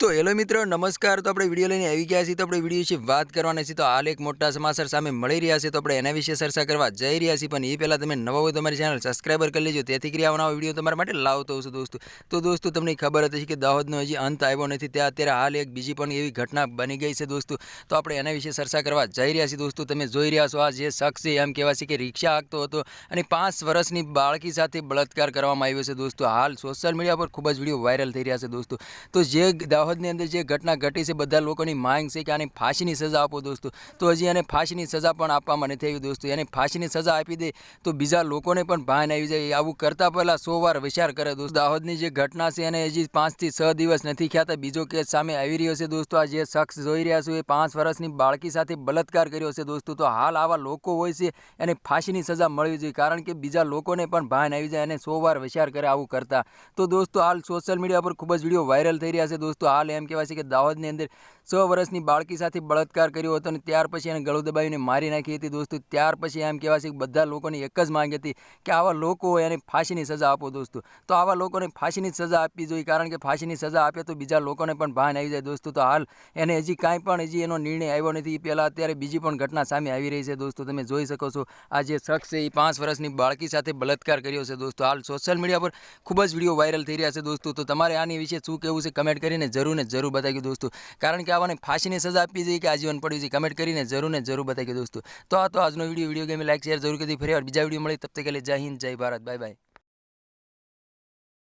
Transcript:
તો હેલો મિત્રો, નમસ્કાર. તો આપણે વીડિયો લઈને આવી ગયા છીએ. તો આપણે વીડિયો વિશે વાત કરવાના છીએ. તો હાલ એક મોટા સમાચાર સામે મળી રહ્યા છે. તો આપણે એના વિશે ચર્ચા કરવા જઈ રહ્યા છીએ. પણ એ પહેલાં તમે નવા હોય તમારી ચેનલ સબસ્ક્રાઈબર કરી લેજો. તેથી કરી આવનારો વીડિયો તમારા માટે લાવતો હશે દોસ્તો. તો દોસ્તો, તમને ખબર હતી કે દાહોદનો હજી અંત આવ્યો નથી. ત્યાં અત્યારે હાલ એક બીજી પણ એવી ઘટના બની ગઈ છે દોસ્તો. તો આપણે એના વિશે ચર્ચા કરવા જઈ રહ્યા છીએ દોસ્તો. તમે જોઈ રહ્યા છો આ જે શખ્સ છે, એમ કહેવાય છે કે રિક્ષા હાંકતો હતો અને પાંચ વર્ષની બાળકી સાથે બળાત્કાર કરવામાં આવ્યો છે દોસ્તો. હાલ સોશિયલ મીડિયા પર ખૂબ જ વીડિયો વાયરલ થઈ રહ્યા છે દોસ્તો. તો જે દાહોદની અંદર જે ઘટના ઘટી છે, બધા લોકોની માંગ છે કે આને ફાંસીની સજા આપો દોસ્તો. તો હજી એને ફાંસીની સજા પણ આપવામાં નથી આવી દોસ્તો. એને ફાંસીની સજા આપી દે તો બીજા લોકોને પણ ભાન આવી જાય. આવું કરતાં પહેલાં સો વાર વિચાર કરે દોસ્તો. દાહોદની જે ઘટના છે, એને હજી પાંચથી છ દિવસ નથી ખ્યાતા બીજો કેસ સામે આવી રહ્યો છે દોસ્તો. આ જે શખ્સ જોઈ રહ્યા છો, એ પાંચ વર્ષની બાળકી સાથે બળાત્કાર કર્યો છે દોસ્તો. તો હાલ આવા લોકો હોય છે, એને ફાંસીની સજા મળવી જોઈએ. કારણ કે બીજા લોકોને પણ ભાન આવી જાય અને સો વાર વિચાર કરે આવું કરતા. તો દોસ્તો, હાલ સોશિયલ મીડિયા પર ખૂબ જ વીડિયો વાયરલ થઈ રહ્યા છે દોસ્તો. હાલ એમ કહેવાય છે કે દાહોદની અંદર છ વર્ષની બાળકી સાથે બળાત્કાર કર્યો હતો અને ત્યાર પછી એને ગળું દબાવીને મારી નાખી હતી દોસ્તો. ત્યાર પછી એમ કહેવાય છે કે બધા લોકોની એક જ માંગ હતી કે આવા લોકો એને ફાંસીની સજા આપો દોસ્તો. તો આવા લોકોને ફાંસીની સજા આપવી જોઈએ કારણ કે ફાંસીની સજા આપે તો બીજા લોકોને પણ ભાન આવી જાય દોસ્તો. તો હાલ એને હજી કાંઈ પણ હજી એનો નિર્ણય આવ્યો નથી. એ પહેલાં અત્યારે બીજી પણ ઘટના સામે આવી રહી છે દોસ્તો. તમે જોઈ શકો છો આ જે શખ્સ છે એ પાંચ વર્ષની બાળકી સાથે બળાત્કાર કર્યો છે દોસ્તો. હાલ સોશિયલ મીડિયા પર ખૂબ જ વીડિયો વાયરલ થઈ રહ્યા છે દોસ્તો. તો તમારે આની વિશે શું કહેવું છે કમેન્ટ કરીને જરૂર ને જરૂર બતાવી દોસ્તો. કારણ કે આવાને ફાંસીની સજા આપી જોઈએ કે આજીવન પડ્યું છે? કમેન્ટ કરીને જરૂર ને જરૂર બતાવી દોસ્તો. તો આ તો આજનો video video game like share જરૂર કરી ફરી બીજા વીડિયો મળી તબ તક જય હિન્દ, જય ભારત. Bye bye